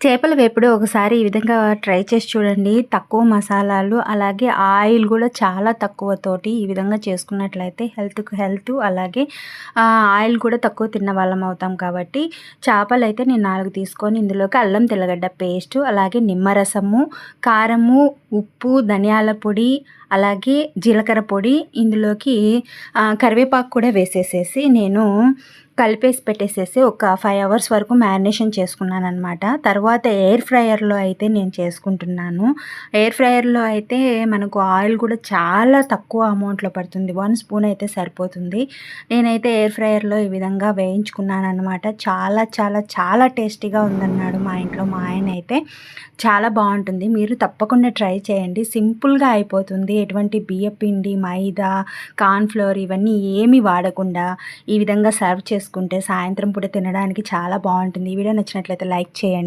చేపల వేపుడు ఒకసారి ఈ విధంగా ట్రై చేసి చూడండి. తక్కువ మసాలాలు అలాగే ఆయిల్ కూడా చాలా తక్కువ తోటి ఈ విధంగా చేసుకున్నట్లయితే హెల్త్కు హెల్త్ అలాగే ఆయిల్ కూడా తక్కువ తిన్న వాళ్ళం అవుతాం కాబట్టి చేపలు అయితే నేను నాలుగు తీసుకొని ఇందులోకి అల్లం తెల్లగడ్డ పేస్ట్ అలాగే నిమ్మరసము కారము ఉప్పు ధనియాల పొడి అలాగే జీలకర్ర పొడి ఇందులోకి కరివేపాకు కూడా వేసేసేసి నేను కలిపేసి పెట్టేసేసి ఒక ఫైవ్ అవర్స్ వరకు మ్యారినేషన్ చేసుకున్నాను అనమాట తర్వాత ఎయిర్ ఫ్రైయర్లో అయితే నేను చేసుకుంటున్నాను. ఎయిర్ ఫ్రైయర్లో అయితే మనకు ఆయిల్ కూడా చాలా తక్కువ అమౌంట్లో పడుతుంది. వన్ స్పూన్ అయితే సరిపోతుంది. నేనైతే ఎయిర్ ఫ్రైయర్లో ఈ విధంగా వేయించుకున్నాను అనమాట చాలా చాలా చాలా టేస్టీగా ఉందన్నాడు మా ఇంట్లో మా ఆయన అయితే. చాలా బాగుంటుంది. మీరు తప్పకుండా ట్రై చేయండి. సింపుల్గా అయిపోతుంది. ఎటువంటి బియ్యపిండి మైదా కార్న్ఫ్లోర్ ఇవన్నీ ఏమి వాడకుండా ఈ విధంగా సర్వ్ చేసుకుంటే సాయంత్రం పూట తినడానికి చాలా బాగుంటుంది. ఈ వీడియో నచ్చినట్లయితే లైక్ చేయండి.